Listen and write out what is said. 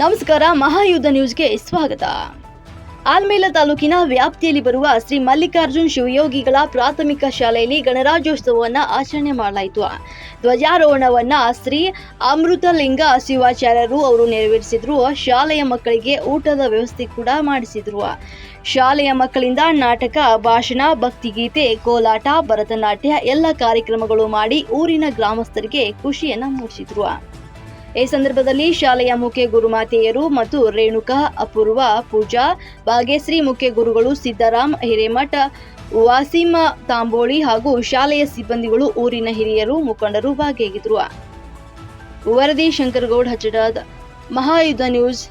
ನಮಸ್ಕಾರ, ಮಹಾಯುದ್ಧ ನ್ಯೂಸ್ಗೆ ಸ್ವಾಗತ. ಆಲ್ಮೇಲ ತಾಲೂಕಿನ ವ್ಯಾಪ್ತಿಯಲ್ಲಿ ಬರುವ ಶ್ರೀ ಮಲ್ಲಿಕಾರ್ಜುನ್ ಶಿವಯೋಗಿಗಳ ಪ್ರಾಥಮಿಕ ಶಾಲೆಯಲ್ಲಿ ಗಣರಾಜ್ಯೋತ್ಸವವನ್ನು ಆಚರಣೆ ಮಾಡಲಾಯಿತು. ಧ್ವಜಾರೋಹಣವನ್ನ ಶ್ರೀ ಅಮೃತಲಿಂಗ ಶಿವಾಚಾರ್ಯರು ಅವರು ನೆರವೇರಿಸಿದ್ರು. ಶಾಲೆಯ ಮಕ್ಕಳಿಗೆ ಊಟದ ವ್ಯವಸ್ಥೆ ಕೂಡ ಮಾಡಿಸಿದ್ರು. ಶಾಲೆಯ ಮಕ್ಕಳಿಂದ ನಾಟಕ, ಭಾಷಣ, ಭಕ್ತಿಗೀತೆ, ಕೋಲಾಟ, ಭರತನಾಟ್ಯ ಎಲ್ಲ ಕಾರ್ಯಕ್ರಮಗಳು ಮಾಡಿ ಊರಿನ ಗ್ರಾಮಸ್ಥರಿಗೆ ಖುಷಿಯನ್ನ ಮೂಡಿಸಿದ್ರು. ಈ ಸಂದರ್ಭದಲ್ಲಿ ಶಾಲೆಯ ಮುಖ್ಯ ಗುರುಮಾತೆಯರು ಮತ್ತು ರೇಣುಕಾ ಅಪೂರ್ವ ಪೂಜಾ ಭಾಗ್ಯಶ್ರೀ ಮುಖ್ಯ ಗುರುಗಳು ಸಿದ್ದರಾಮ್ ಹಿರೇಮಠ ವಾಸಿಮ ತಾಂಬೋಳಿ ಹಾಗೂ ಶಾಲೆಯ ಸಿಬ್ಬಂದಿಗಳು ಊರಿನ ಹಿರಿಯರು ಮುಖಂಡರು ಭಾಗಿಯಾಗಿದ್ದರು. ವರದಿ ಶಂಕರಗೌಡ ಹಚ್ಚಡಾದ ಮಹಾಯುದ್ಧ ನ್ಯೂಸ್.